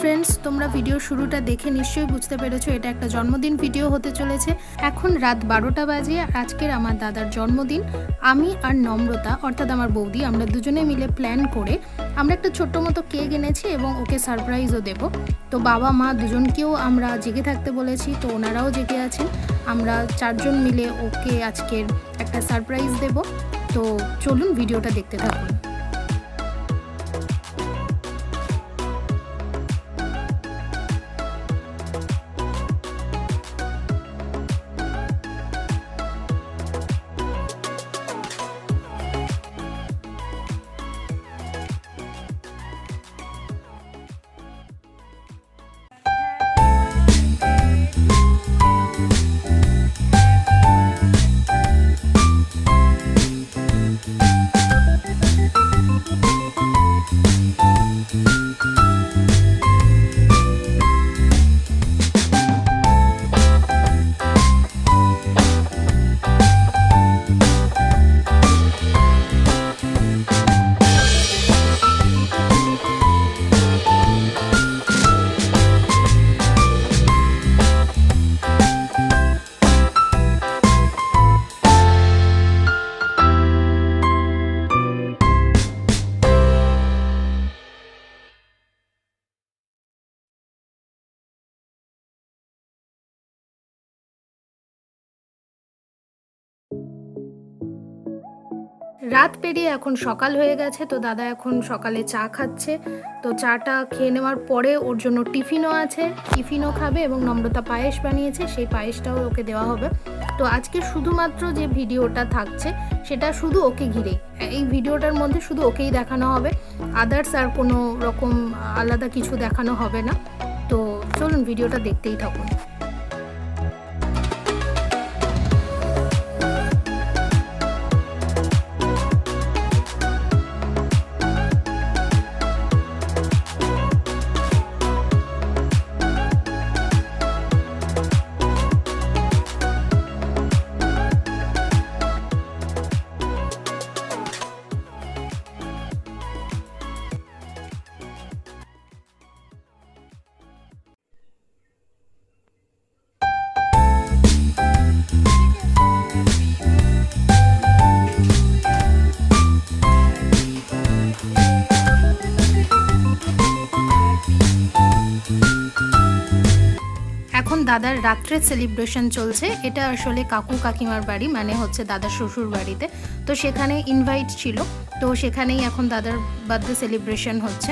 Friends তোমরা video শুরুটা দেখে নিশ্চয়ই বুঝতে পেরেছ, এটা একটা জন্মদিন ভিডিও হতে চলেছে। এখন রাত বারোটা বাজে আজকের আমার দাদার জন্মদিন। আমি আর নম্রতা, অর্থাৎ আমার বৌদি, আমরা দুজনে মিলে প্ল্যান করে আমরা একটা ছোট্ট মতো কেক এনেছি এবং ওকে সারপ্রাইজও দেব। তো বাবা, মা দুজনকেও আমরা জেগে থাকতে বলেছি, তো ওনারাও জেগে আছেন। আমরা চারজন মিলে ওকে আজকের একটা সারপ্রাইজ দেব। তো চলুন ভিডিওটা দেখতে থাকুন। রাত পেরিয়ে এখন সকাল হয়ে গেছে, তো দাদা এখন সকালে চা খাচ্ছে। তো চাটা খেয়ে নেওয়ার পরে ওর জন্য টিফিনও আছে, টিফিনও খাবে এবং নম্রতা পায়েস বানিয়েছে, সেই পায়েসটাও ওকে দেওয়া হবে। তো আজকে শুধুমাত্র যে ভিডিওটা থাকছে, সেটা শুধু ওকে ঘিরেই। এই ভিডিওটার মধ্যে শুধু ওকেই দেখানো হবে আদার্স আর কোনো রকম আলাদা কিছু দেখানো হবে না। তো চলুন ভিডিওটা দেখতেই থাকুন। দাদার রাত্রে সেলিব্রেশন চলছে। এটা আসলে কাকু কাকিমার বাড়ি মানে হচ্ছে দাদার শ্বশুর বাড়িতে। তো সেখানে ইনভাইট ছিল। তো সেখানেই এখন দাদার বার্থডে সেলিব্রেশন হচ্ছে।